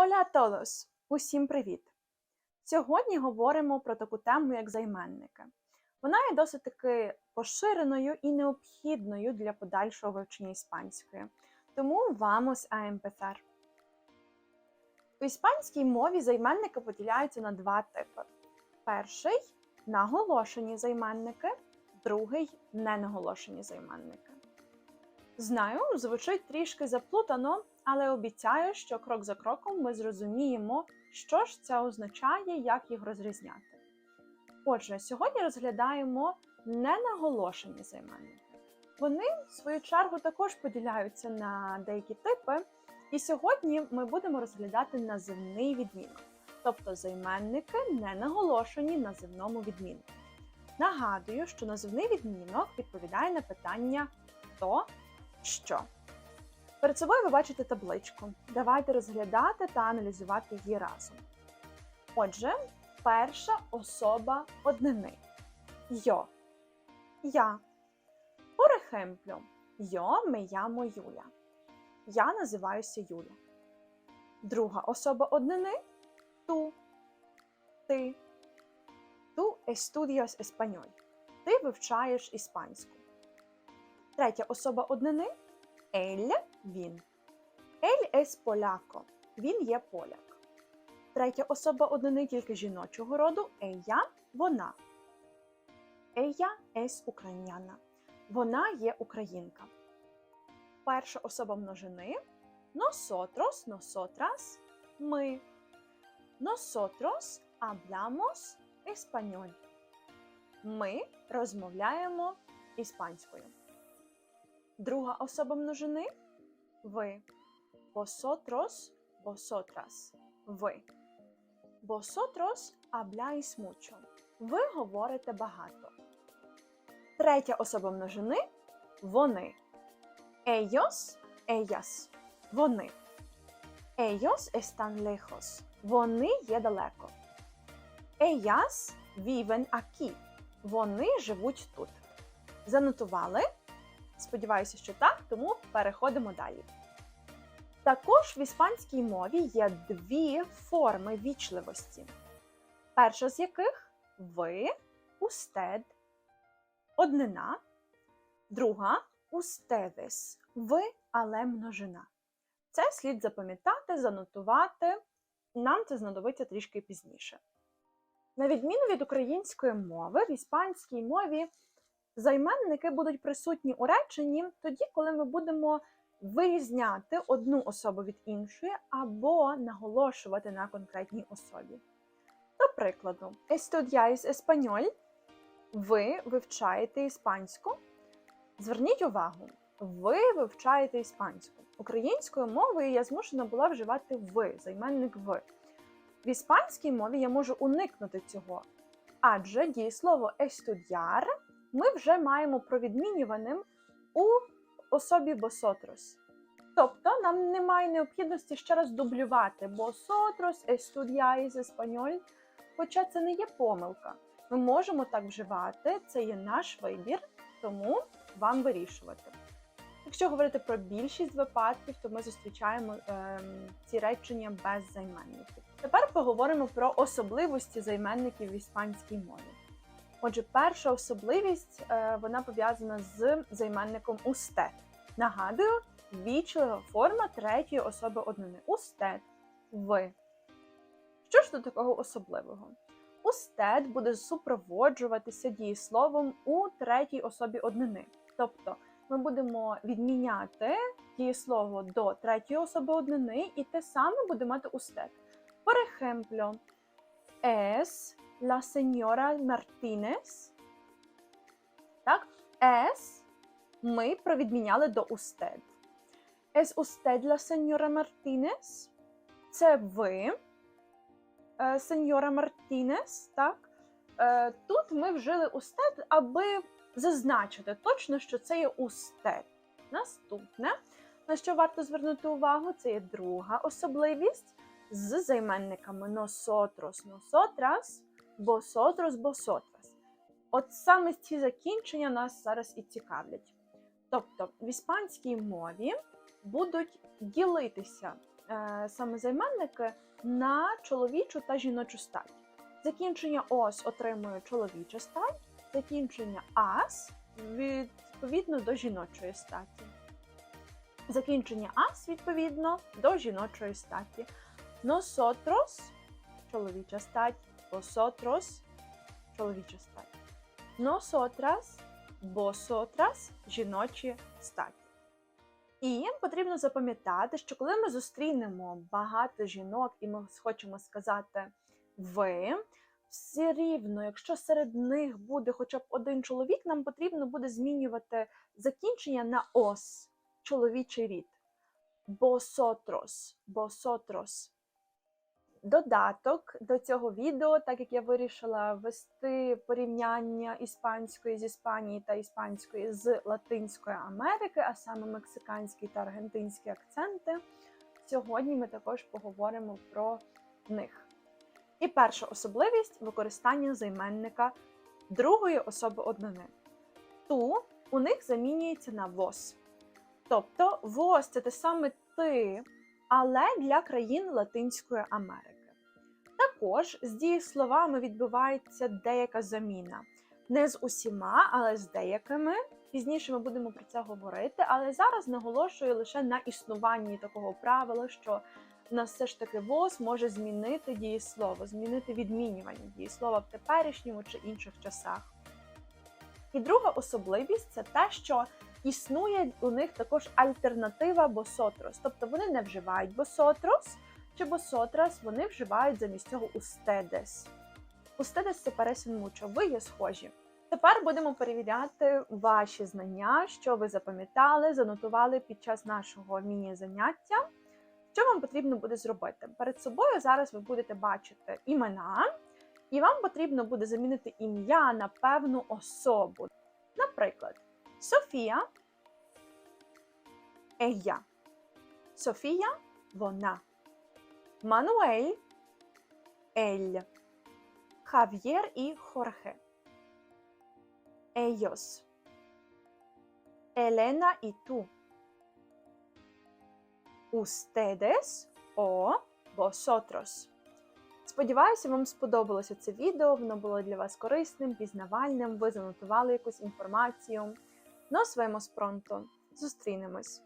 Оля todos! Усім привіт! Сьогодні говоримо про таку тему, як займенники. Вона є досить таки поширеною і необхідною для подальшого вивчення іспанської. Тому vamos a empezar. У іспанській мові займенники поділяються на два типи: перший наголошені займенники, другий ненаголошені займенники. Знаю, звучить трішки заплутано, але обіцяю, що крок за кроком ми зрозуміємо, що ж це означає, як їх розрізняти. Отже, сьогодні розглядаємо ненаголошені займенники. Вони, в свою чергу, також поділяються на деякі типи, і сьогодні ми будемо розглядати називний відмінок, тобто займенники не наголошені називному відмінку. Нагадую, що називний відмінок відповідає на питання хто, що. Перед собою ви бачите табличку. Давайте розглядати та аналізувати її разом. Отже, перша особа однини. Йо. Я. Por ejemplo, yo me llamo Юля. Я називаюся Юля. Друга особа однини ту. Ти. Ту estudias español. Ти вивчаєш іспанську. Третя особа однини ель він. Ель es поляко. Він є поляк. Третя особа однини тільки жіночого роду ея вона. Ея es україняна. Вона є українка. Перша особа множини nosotros, nosotras, ми. Nosotros hablamos español. Ми розмовляємо іспанською. Друга особа множини ви. Vosotros, vosotras. Ви. Vosotros habláis mucho. Ви говорите багато. Третя особа множини вони. Ellos, ellas. Вони. Ellos están lejos. Вони є далеко. Ellas viven aquí. Вони живуть тут. Занотували? Сподіваюся, що так, тому переходимо далі. Також в іспанській мові є дві форми вічливості. Перша з яких ви, устед, однина, друга устедес, ви, але множина. Це слід запам'ятати, занотувати. Нам це знадобиться трішки пізніше. На відміну від української мови, в іспанській мові займенники будуть присутні у реченні тоді, коли ми будемо вирізняти одну особу від іншої або наголошувати на конкретній особі. До прикладу, estudiáis español – ви вивчаєте іспанську. Зверніть увагу, ви вивчаєте іспанську. Українською мовою я змушена була вживати ви, займенник ви. В іспанській мові я можу уникнути цього, адже дієслово estudiar ми вже маємо провідмінюваним у особі босотрос. Тобто нам немає необхідності ще раз дублювати босотрос, estudiáis español, хоча це не є помилка. Ми можемо так вживати, це є наш вибір, тому вам вирішувати. Якщо говорити про більшість випадків, то ми зустрічаємо ем, ці речення без займенників. Тепер поговоримо про особливості займенників в іспанській мові. Отже, перша особливість е, вона пов'язана з займенником устед. Нагадую, вічлива форма третьої особи однини. Устед ви. Що ж до такого особливого? Устед буде супроводжуватися дієсловом у третій особі однини. Тобто ми будемо відміняти дієслово до третьої особи однини, і те саме буде мати устед. Por ejemplo, es la señora Martínez. Так, es ми провідміняли до usted. Es usted la señora Martínez? Це ви, е, сеньора Мартінес, так? Е, Тут ми вжили usted, аби зазначити точно, що це є usted. Наступне, на що варто звернути увагу, це є друга особливість з займенниками nosotros, nosotras, vosotros, vosotras. От саме ці закінчення нас зараз і цікавлять. Тобто в іспанській мові будуть ділитися е, саме займенники на чоловічу та жіночу стать. Закінчення ос отримує чоловіча стать, закінчення ас відповідно до жіночої статі. Закінчення ас відповідно до жіночої статі. Nosotros чоловіча стать, vosotros чоловіча стать. Nosotras, vosotras жіночі статі. І потрібно запам'ятати, що коли ми зустрінемо багато жінок, і ми хочемо сказати ви, все рівно, якщо серед них буде хоча б один чоловік, нам потрібно буде змінювати закінчення на ос, чоловічий рід. Босотрос, босотрос. Додаток до цього відео, так як я вирішила вести порівняння іспанської з Іспанії та іспанської з Латинської Америки, а саме мексиканські та аргентинські акценти. Сьогодні ми також поговоримо про них. І перша особливість використання займенника другої особи однини. Ту у них замінюється на вос. Тобто вос це те саме ти, але для країн Латинської Америки. Також з дієсловами відбувається деяка заміна. Не з усіма, але з деякими. Пізніше ми будемо про це говорити, але зараз наголошую лише на існуванні такого правила, що нас все ж таки ВОЗ може змінити дієслово, змінити відмінювання дієслова в теперішньому чи інших часах. І друга особливість це те, що існує у них також альтернатива босотрос, тобто вони не вживають босотрос чи босотрас, вони вживають замість цього устедес. Устедес це пересін мучо, ви є схожі. Тепер будемо перевіряти ваші знання, що ви запам'ятали, занотували під час нашого міні-заняття. Що вам потрібно буде зробити? Перед собою зараз ви будете бачити імена, і вам потрібно буде замінити ім'я на певну особу. Наприклад, Софія ella. Софія вона. Мануель ель. Хав'єр і Хорхе. Ellos. Елена і ту. Ustedes о vosotros. Сподіваюся, вам сподобалося це відео. Воно було для вас корисним, пізнавальним. Ви занотували якусь інформацію. Nos vemos pronto. Зустрінемось!